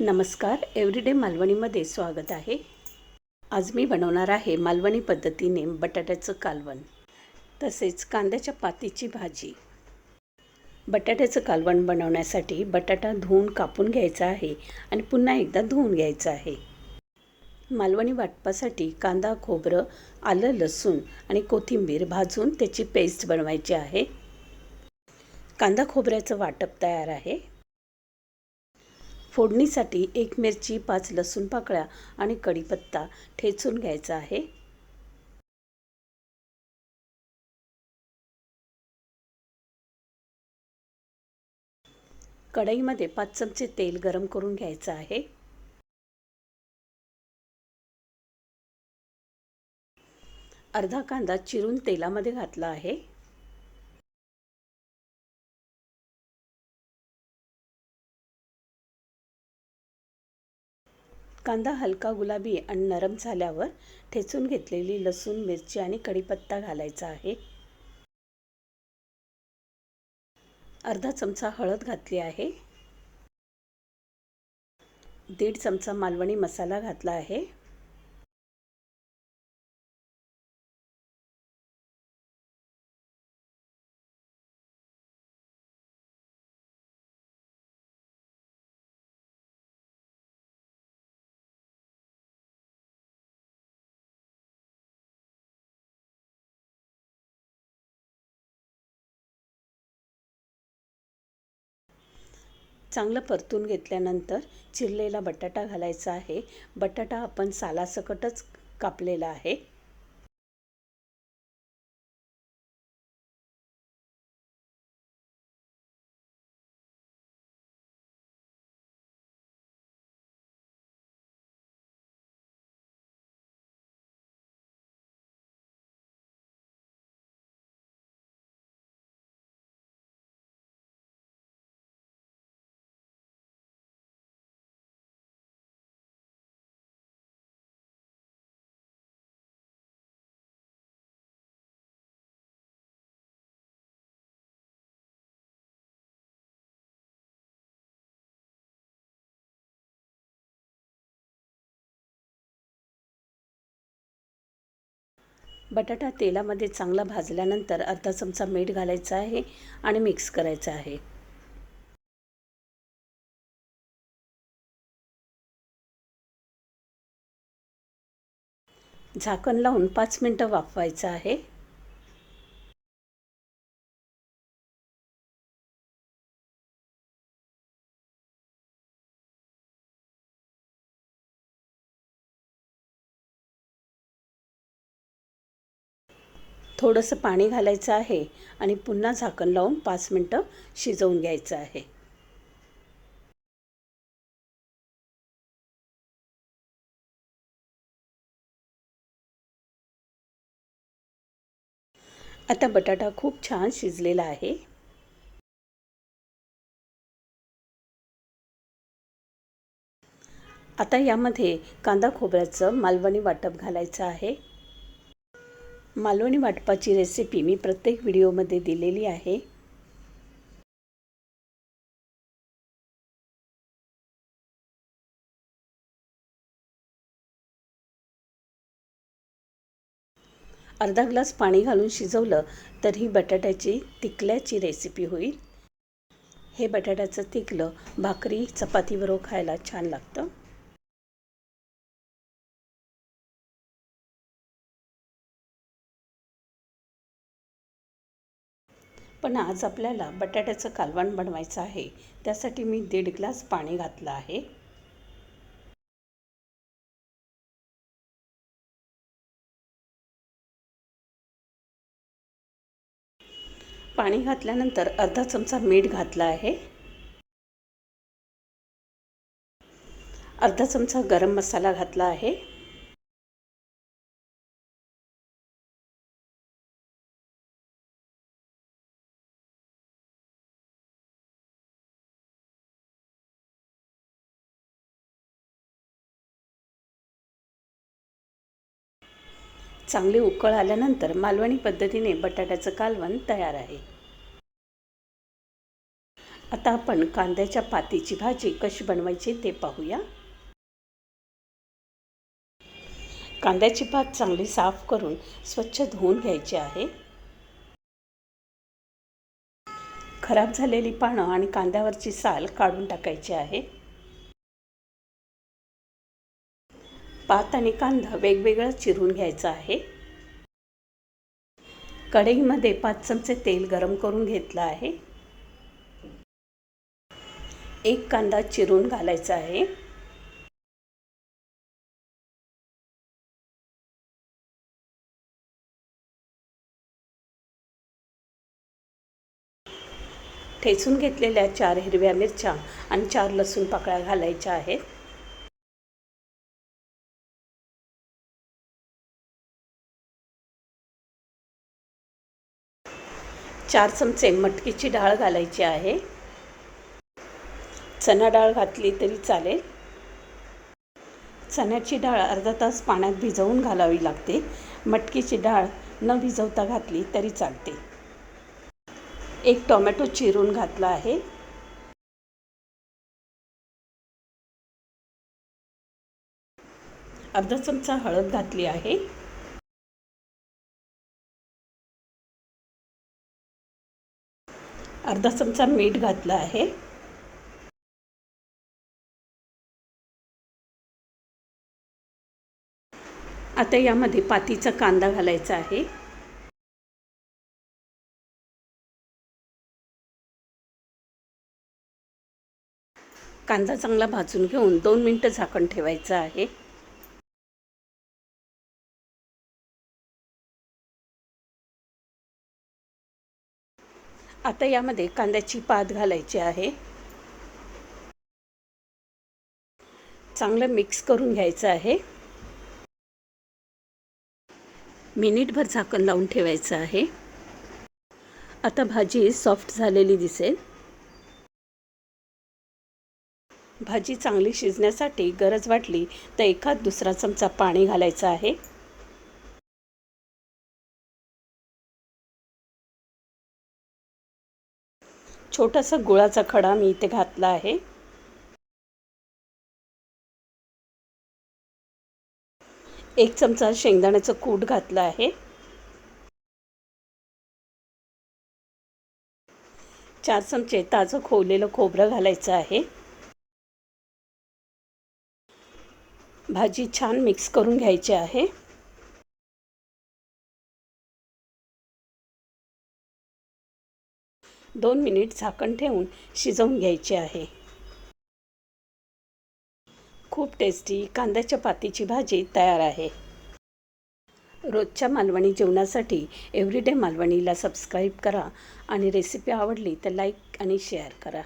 नमस्कार एव्हरीडे मालवणीमध्ये स्वागत आहे. आज मी बनवणार आहे मालवणी पद्धतीने बटाट्याचं कालवण तसेच कांद्याच्या पातीची भाजी. बटाट्याचं कालवण बनवण्यासाठी बटाटा धुवून कापून घ्यायचा आहे आणि पुन्हा एकदा धुवून घ्यायचा आहे. मालवणी वाटपासाठी कांदा खोबरं आलं लसूण आणि कोथिंबीर भाजून त्याची पेस्ट बनवायची आहे. कांदा खोबऱ्याचं वाटप तयार आहे. फोडणीसाठी एक मिरची पाच लसूण पाकळ्या आणि कढीपत्ता ठेचून घ्यायचा आहे. कढईमध्ये पाच चमचे तेल गरम करून घ्यायचं आहे. अर्धा कांदा चिरून तेलामध्ये घातला आहे. कांदा हलका गुलाबी आणि नरम झाल्यावर ठेचून घेतलेली लसूण मिरची आणि कढीपत्ता घालायचा आहे. अर्धा चमचा हळद घातली आहे. दीड चमचा मालवणी मसाला घातला आहे. चांगलं परतून घेतल्यानंतर चिरलेला बटाटा घालायचा आहे. बटाटा आपण सालासकटच कापलेला आहे. बटाटा तेलामध्ये चांगला भाजल्यानंतर अर्धा चमचा मीठ घालायचा आहे आणि मिक्स करायचं आहे. झाकण लावून पाच मिनटं वाफवायचं आहे. थोडंसं पाणी घालायचं आहे आणि पुन्हा झाकण लावून पाच मिनटं शिजवून घ्यायचं आहे. आता बटाटा खूप छान शिजलेला आहे. आता यामध्ये कांदा खोबऱ्याचं मालवणी वाटप घालायचं आहे. मालवणी वाटपाची रेसिपी मी प्रत्येक व्हिडिओमध्ये दिलेली आहे. अर्धा ग्लास पाणी घालून शिजवलं तर ही बटाट्याची तिकल्याची रेसिपी होईल. हे बटाट्याचं तिकलं भाकरी चपातीबरोबर खायला छान लागतं. पण आज आपल्याला बटाट्याचं कालवण बनवायचं आहे. त्यासाठी मी दीड ग्लास पाणी घातलं आहे. पाणी घातल्यानंतर अर्धा चमचा मीठ घातला आहे. अर्धा चमचा गरम मसाला घातला आहे. चांगली उकळ आल्यानंतर मालवणी पद्धतीने बटाट्याचं कालवण तयार आहे. आता आपण कांद्याच्या पातीची भाजी कशी बनवायची ते पाहूया. कांद्याची पात चांगली साफ करून स्वच्छ धुवून घ्यायची आहे. खराब झालेली पानं आणि कांद्यावरची साल काढून टाकायची आहे. पात आणि कांदा वेगवेगळा चिरून घ्यायचा आहे. कढईमध्ये पाच चमचे तेल गरम करून घेतलं आहे. एक कांदा चिरून घालायचा आहे. ठेचून घेतलेल्या चार हिरव्या मिरच्या आणि चार लसूण पाकळ्या घालायच्या आहेत. चार चमचे मटकीची डाळ घालायची आहे. चणा डाळ घातली तरी चालेल. चण्याची डाळ अर्धा तास पाण्यात भिजवून घालावी लागते. मटकीची डाळ न भिजवता घातली तरी चालते. एक टोमॅटो चिरून घातला आहे. अर्धा चमचा हळद घातली आहे. अर्धा चमचा मीठ घातलं आहे. आता यामध्ये पातीचा कांदा घालायचा आहे. कांदा चांगला भाजून घेऊन दोन मिनटं झाकण ठेवायचं आहे. आता यामध्ये कांद्याची पात घालायची आहे. चांगलं मिक्स करून घ्यायचं आहे. मिनिटभर झाकण लावून ठेवायचं आहे. आता भाजी सॉफ्ट झालेली दिसेल. भाजी चांगली शिजण्यासाठी गरज वाटली तर एखाद दुसरा चमचा पाणी घालायचं आहे. छोटासा गुळाचा खडा मी इथे घातला आहे. एक चमचा शेंगदाण्याचं कूट घातलं आहे. चार चमचे ताजं खोवलेलं खोबरं घालायचं आहे. भाजी छान मिक्स करून घ्यायची आहे. दोन मिनिट झाकण ठेवून शिजवून घ्यायचे आहे. खूप टेस्टी कांद्याच्या पातीची भाजी तयार आहे. रोजच्या मालवणी जेवणासाठी एव्हरीडे मालवणीला सबस्क्राईब करा आणि रेसिपी आवडली तर लाईक आणि शेअर करा.